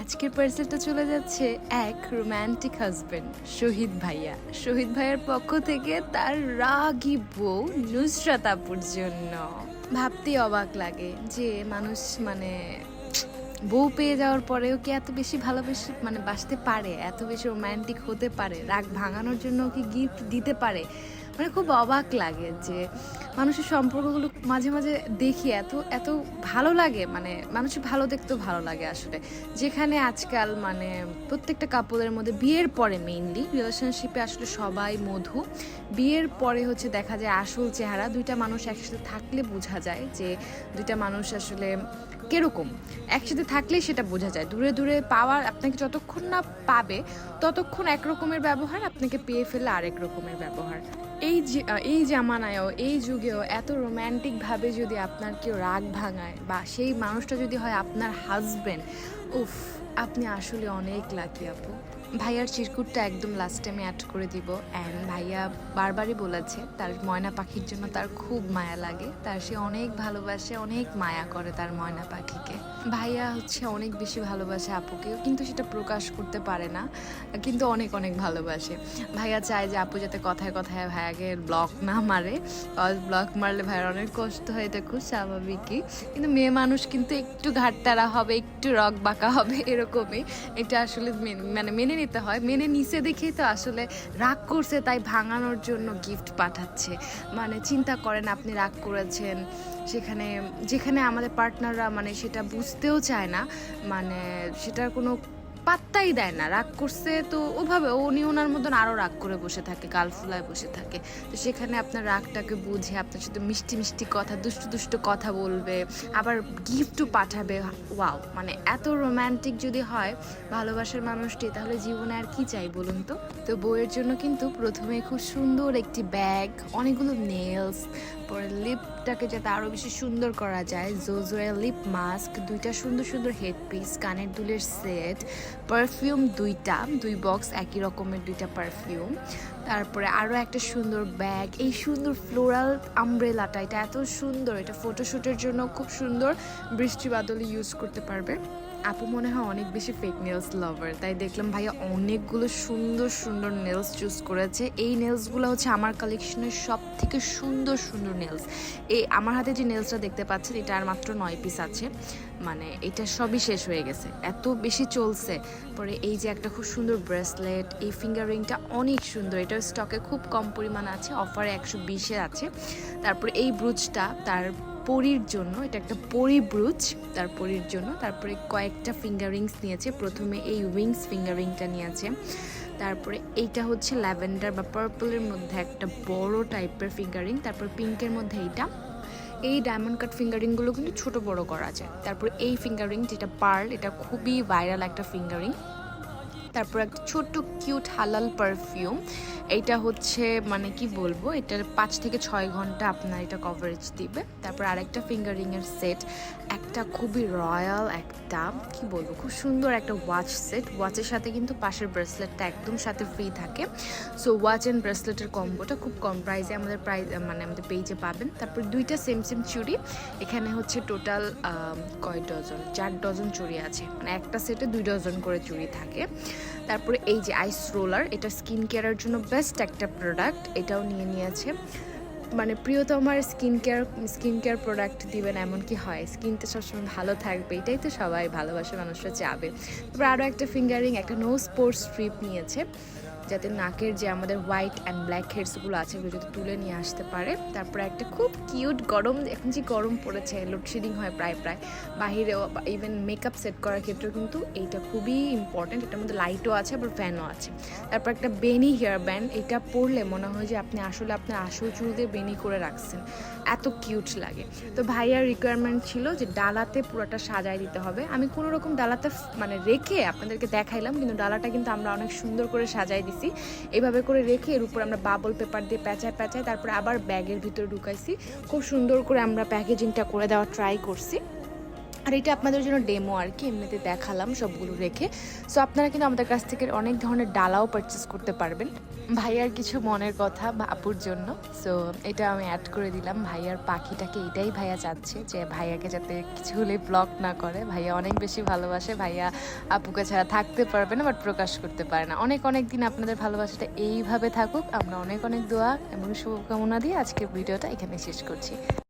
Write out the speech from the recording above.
আজকের পার্সেলটা চলে যাচ্ছে এক রোম্যান্টিক হাজবেন্ড শহীদ ভাইয়া। শহীদ ভাইয়ার পক্ষ থেকে তার রাগী বউ নুসরাত আপুর জন্য। ভাবতেই অবাক লাগে যে মানুষ মানে বউ পেয়ে যাওয়ার পরেও কি এত বেশি ভালোবেসে মানে বাসতে পারে? এত বেশি রোম্যান্টিক হতে পারে? রাগ ভাঙানোর জন্য কি গিফট দিতে পারে? মানে খুব অবাক লাগে যে মানুষের সম্পর্কগুলো মাঝে মাঝে দেখি এত এত ভালো লাগে মানে মানুষ ভালো দেখতেও ভালো লাগে আসলে। যেখানে আজকাল মানে প্রত্যেকটা কাপড়ের মধ্যে বিয়ের পরে মেইনলি রিলেশনশিপে আসলে সবাই মধু। বিয়ের পরে হচ্ছে দেখা যায় আসল চেহারা, দুইটা মানুষ একসাথে থাকলে বোঝা যায় যে দুইটা মানুষ আসলে কীরকম। একসাথে থাকলেই সেটা বোঝা যায়। দূরে দূরে পাওয়ার আপনাকে যতক্ষণ না পাবে, ততক্ষণ এক রকমের ব্যবহার, আপনাকে পেয়ে ফেলে আরেক রকমের ব্যবহার। এই এই জামানায়ও, এই যুগেও এত রোম্যান্টিকভাবে যদি আপনার কেউ রাগ ভাঙায় বা সেই মানুষটা যদি হয় আপনার হাজবেন্ড উফ, আপনি আসলে অনেক লাকি আপু। ভাইয়ার চিরকুটটা একদম লাস্টে আমি অ্যাড করে দিব। অ্যান্ড ভাইয়া বারবারই বলেছে, তার ময়না পাখির জন্য তার খুব মায়া লাগে। তার সে অনেক ভালোবাসে, অনেক মায়া করে তার ময়না পাখিকে। ভাইয়া হচ্ছে অনেক বেশি ভালোবাসে আপুকেও, কিন্তু সেটা প্রকাশ করতে পারে না, কিন্তু অনেক অনেক ভালোবাসে। ভাইয়া চায় যে আপু যাতে কথায় কথায় ভাইয়াকে ব্লক না মারে ব্লক মারলে ভাইয়ার অনেক কষ্ট হয়, এটা খুব স্বাভাবিকই। কিন্তু মেয়ে মানুষ কিন্তু একটু ঘাটতারা হবে, একটু রক বাঁকা হবে, এরকমই। এটা আসলে মেনে- মানে মেনে নিতে হয়, মেনে নিচে দেখেই তো আসলে রাগ করছে, তাই ভাঙানোর জন্য গিফট পাঠাচ্ছে। মানে চিন্তা করেন আপনি রাগ করেছেন, সেখানে, যেখানে আমাদের পার্টনাররা মানে সেটা বুঝতেও চায় না মানে সেটার কোনো পাত্তাই দেয় না, রাগ করছে। তো ওভাবে উনি ওনার মতন আরও রাগ করে বসে থাকে, গাল ফুলায় বসে থাকে। তো সেখানে আপনার রাগটাকে বুঝে আপনার সাথে মিষ্টি মিষ্টি কথা, দুষ্টু দুষ্টু কথা বলবে, আবার গিফটও পাঠাবে। ওয়াও মানে এত রোম্যান্টিক যদি হয় ভালোবাসার মানুষটি, তাহলে জীবনে আর কি চাই বলুন তো? তো বইয়ের জন্য কিন্তু প্রথমে খুব সুন্দর একটি ব্যাগ অনেকগুলো নেলস পরে লিপটাকে যাতে আরও বেশি সুন্দর করা যায় জোজোয়ের লিপ মাস্ক দুইটা সুন্দর সুন্দর হেডপিস কানের দুলের সেট পারফিউম দুইটা, দুই বক্স একই রকমের দুইটা পারফিউম তারপরে আরও একটা সুন্দর ব্যাগ এই সুন্দর ফ্লোরাল আমব্রেলাটা এটা এত সুন্দর, এটা ফটোশ্যুটের জন্য খুব সুন্দর, বৃষ্টি বাদলে ইউজ করতে পারবে। আপু মনে হয় অনেক বেশি ফেক নেলস লাভার তাই দেখলাম ভাইয়া অনেকগুলো সুন্দর সুন্দর নেলস চুজ করেছে। এই নেলসগুলো হচ্ছে আমার কালেকশনের সব থেকে সুন্দর সুন্দর নেলস এই আমার হাতে যে নেলসটা দেখতে পাচ্ছেন, এটা আর মাত্র নয় পিস আছে। মানে এটা সবই শেষ হয়ে গেছে, এত বেশি চলছে। পরে এই যে একটা খুব সুন্দর ব্রেসলেট এই ফিঙ্গার রিংটা অনেক সুন্দর এটা স্টকে খুব কম পরিমাণ আছে অফারে একশো বিশে আছে। তারপরে এই ব্রুচটা তার পরির জন্য, এটা একটা পরি ব্রুচ তার পরির জন্য, তারপরে কয়েকটা ফিঙ্গার রিংস নিয়েছে, প্রথমে এই উইংস ফিঙ্গার রিংটা নিয়েছে, তারপরে এইটা হচ্ছে ল্যাভেন্ডার বা পার্পলের মধ্যে একটা বড় টাইপের ফিঙ্গারিং তারপর পিঙ্কের মধ্যে এইটা, এই ডায়মন্ড কাট ফিঙ্গারিংগুলো কিন্তু ছোট বড় করা যায়, তারপর এই ফিঙ্গারিং যেটা পার্ল এটা খুবই ভাইরাল একটা ফিঙ্গারিং তারপর একটা ছোট্ট কিউট হালাল পারফিউম এটা হচ্ছে মানে কি বলব, এটার পাঁচ থেকে ছয় ঘণ্টা আপনার এটা কভারেজ দিবে। তারপর আরেকটা ফিঙ্গারিংয়ের সেট একটা খুবই রয়্যাল একটা, কি বলব, খুব সুন্দর একটা ওয়াচ সেট ওয়াচের সাথে কিন্তু পাশের ব্রেসলেটটা একদম সাথে ফ্রি থাকে। সো ওয়াচ অ্যান্ড ব্রেসলেটের কম্বোটা খুব কম প্রাইসে আমাদের প্রাইস মানে আমাদের পেজে পাবেন। তারপর দুইটা সেম সেম চুড়ি। এখানে হচ্ছে টোটাল কয় ডজন চার ডজন চুড়ি আছে। মানে একটা সেটে দুই ডজন করে চুড়ি থাকে। তারপরে এই যে আইস রোলার এটা স্কিন কেয়ারের জন্য বেস্ট একটা প্রোডাক্ট এটাও নিয়ে নিয়েছে। মানে প্রিয়তমার skin care skin care product দিবেন এমন কি হয়? স্কিনটা সবসময় ভালো থাকবে, এটাই তো সবাই ভালোবাসে মানুষরা চাবে। তারপর আরও একটা ফিঙ্গারিং একটা নো স্পোর্টস ট্রিপ নিয়েছে। যাতে নাকের যে আমাদের হোয়াইট অ্যান্ড ব্ল্যাক হেডসগুলো আছে, ওগুলো যাতে তুলে নিয়ে আসতে পারে। তারপরে একটা খুব কিউট গরম, এখন যে গরম পড়েছে লোডশেডিং হয় প্রায় প্রায়। বাহিরেও ইভেন মেকআপ সেট করার ক্ষেত্রেও কিন্তু এইটা খুবই ইম্পর্ট্যান্ট এটার মধ্যে লাইটও আছে, আবার ফ্যানও আছে। তারপর একটা বেনি হেয়ার ব্যান্ড এটা পরলে মনে হয় যে আপনি আসলে আপনার আসল চুল দিয়ে বেনি করে রাখছেন। এত কিউট লাগে। তো ভাইয়ার রিকোয়ারমেন্ট ছিল যে ডালাতে পুরোটা সাজায় দিতে হবে। আমি কোনো রকম ডালাতে মানে রেখে আপনাদেরকে দেখাইলাম, কিন্তু ডালাটা কিন্তু আমরা অনেক সুন্দর করে সাজাই দিছি এভাবে করে রেখে এর উপর আমরা বাবল পেপার দিয়ে প্যাঁচায় প্যাঁচায় তারপর আবার ব্যাগের ভিতরে ঢুকাইছি। খুব সুন্দর করে আমরা প্যাকেজিংটা করে দেওয়া ট্রাই করছি। আর এটা আপনাদের জন্য ডেমো আর কি, এমনিতে দেখালাম সবগুলো রেখে। সো আপনারা কিন্তু আমাদের কাছ থেকে অনেক ধরনের ডালাও পারচেস করতে পারবেন। ভাইয়ার কিছু মনের কথা আপুর জন্য। সো এটা আমি অ্যাড করে দিলাম। ভাইয়ার পাখিটাকে এটাই ভাইয়া চাচ্ছে যে ভাইয়াকে যাতে কিছু হলে ব্লক না করে। ভাইয়া অনেক বেশি ভালোবাসে। ভাইয়া আপুকে ছাড়া থাকতে পারবে না বাট প্রকাশ করতে পারে না। অনেক অনেক দিন আপনাদের ভালোবাসাটা এইভাবে থাকুক। আমরা অনেক অনেক দোয়া এবং শুভকামনা দিয়ে আজকের ভিডিওটা এখানে শেষ করছি।